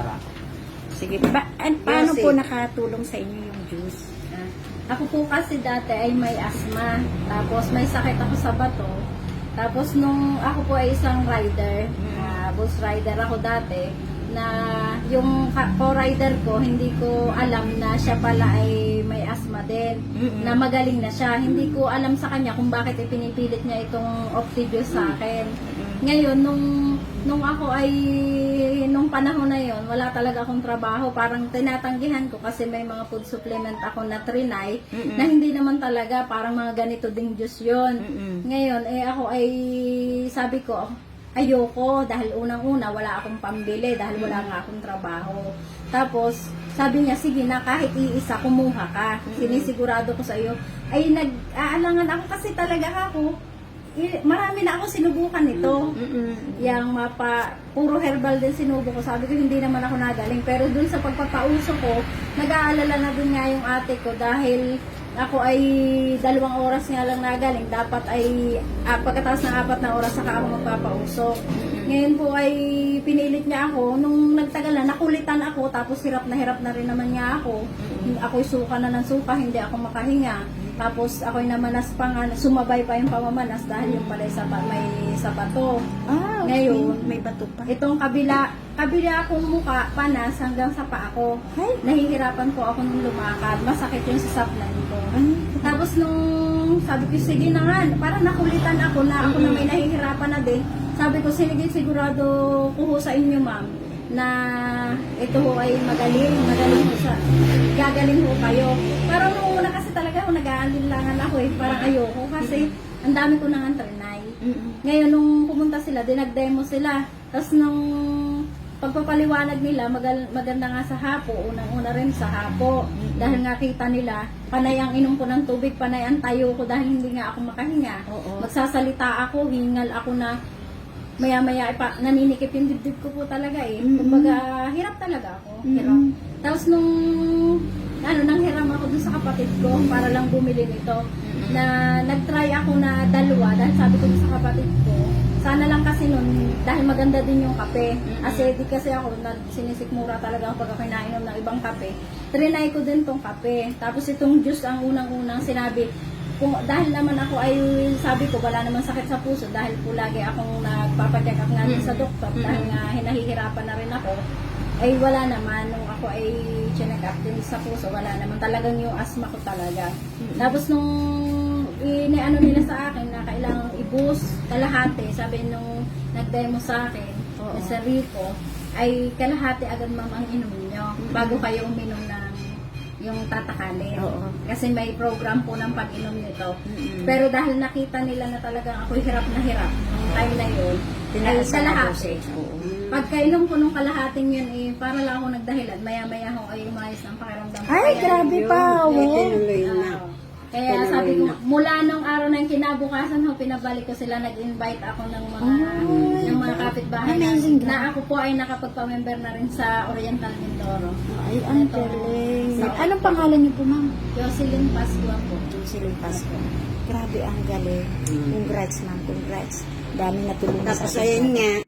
Nora. Sige, ba, an, paano Yes, po nakatulong sa inyo yung juice? Ah, Ako po kasi dati ay may asma. Tapos may sakit ako sa bato. Tapos nung ako po ay isang rider, ah, bus rider ako dati, na yung ka- co-rider ko, hindi ko alam na siya pala ay may asma din. Mm-mm. Na magaling na siya. Hindi ko alam sa kanya kung bakit ipinipilit niya itong Optidius sa akin. Ngayon, nung, nung ako ay, nung panahon na yon wala talaga akong trabaho. Parang tinatanggihan ko kasi may mga food supplement ako na trinay Mm-mm. na hindi naman talaga parang mga ganito ding juice yun. Mm-mm. Ngayon, eh ako ay sabi ko, ayoko dahil unang-una wala akong pambili dahil wala nga akong trabaho. Tapos, sabi niya, sige na, kahit iisa, kumuha ka. Sinisigurado ko sa iyo. Ay, nag-aalangan ako kasi talaga ako. Marami na ako sinubukan nito. Mm-mm. Yang mapa, puro herbal din sinubo ko. Sabi ko, hindi naman ako nagaling. Pero dun sa pagpapauso ko, nag-aalala na dun nga yung ate ko dahil ako ay dalawang oras nga lang nagaling. Dapat ay ah, pagkatapos ng apat na oras saka ako magpapausok. Ngayon po ay pinilit niya ako. Nung nagtagal na, nakulitan ako. Tapos hirap na hirap na rin naman niya ako. Ako'y suka na ng suka, hindi ako makahinga. Tapos ako'y namanas pa nga, sumabay pa yung pamamanas dahil yung pala sa may sapato. Ah, okay. Ngayon, may bato pa. Itong kabila, kabila akong muka, panas hanggang sa paa ko. Ay, Nahihirapan po ako nung lumakad. Masakit yung sa saplan ko. ay, Tapos nung sabi ko, sige na nga, parang nakulitan ako na ako na may nahihirapan na din. Sabi ko, sige, sigurado ko ho sa inyo, ma'am, na ito ho ay magaling, magaling ho sa, gagaling ho kayo. Parang nung una kasi talaga ako nag-aalinlangan ako eh, parang ayoko kasi ang dami ko nang antrenay. Ngayon, nung pumunta sila, dinag-demo sila. Tapos nung pagpapaliwanag nila, magal, maganda nga sa hapo, unang-una rin sa hapo. Dahil nga kita nila, panay ang inom ko ng tubig, panay ang tayo ko dahil hindi nga ako makahinga. Oo. Magsasalita ako, hingal ako na maya-maya pa, naninikip yung dibdib ko po talaga eh. Kumbaga, hirap talaga ako. Hirap. Mm-mm. Tapos nung, ano, nang hiram ako dun sa kapatid ko para lang bumili nito. Na nag-try ako na dalawa dahil sabi ko sa kapatid ko, sana lang kasi nun, dahil maganda din yung kape. Kasi di kasi ako, sinisikmura talaga ako pag ako nainom ng ibang kape. Trinay ko din tong kape. Tapos itong juice ang unang-unang sinabi, kung dahil naman ako ay sabi ko wala naman sakit sa puso dahil po lagi akong nagpapacheck up nga din sa doktor dahil nga hinahihirapan na rin ako. Ay wala naman. Nung ako ay check up din sa puso wala naman. Talagang yung asthma ko talaga. Tapos nung iniano nila sa akin na kailangang i-boost kalahati sabi nung nag-demo sa akin Oo. Sir Rico ay kalahati agad ma'am ang inom nyo bago kayo uminom ng yung tatakalin. Oo. Kasi may program po ng pag-inom nito. Mm-mm. Pero dahil nakita nila na talagang ako hirap na hirap nung time na yun, ay Tinaas ang kalahati. dosage. Oo. Pagkainom ko nung kalahating yun, eh, para lang ako nagdahilan. Maya-maya ako ay umayos ng pakiramdam ko. Ay, Kaya- grabe pa. Eh, Oh. tinuloy na. Oo. Kaya Tinuloy sabi ko, na. mula nung araw yung kinabukasan ho, pinabalik ko sila, nag-invite ako ng mga Ay, ng mga kapitbahay na, amazing. na ako po ay nakapagpa-member na rin sa Oriental Mindoro. Ay, ang Ito. galing. Sa- Anong pangalan niyo po, ma'am? Jocelyn Pascua po. Jocelyn Pasco. Grabe, ang galing. Mm. Congrats, ma'am. Congrats. Dami na tulungan Tapos sa ayun nga,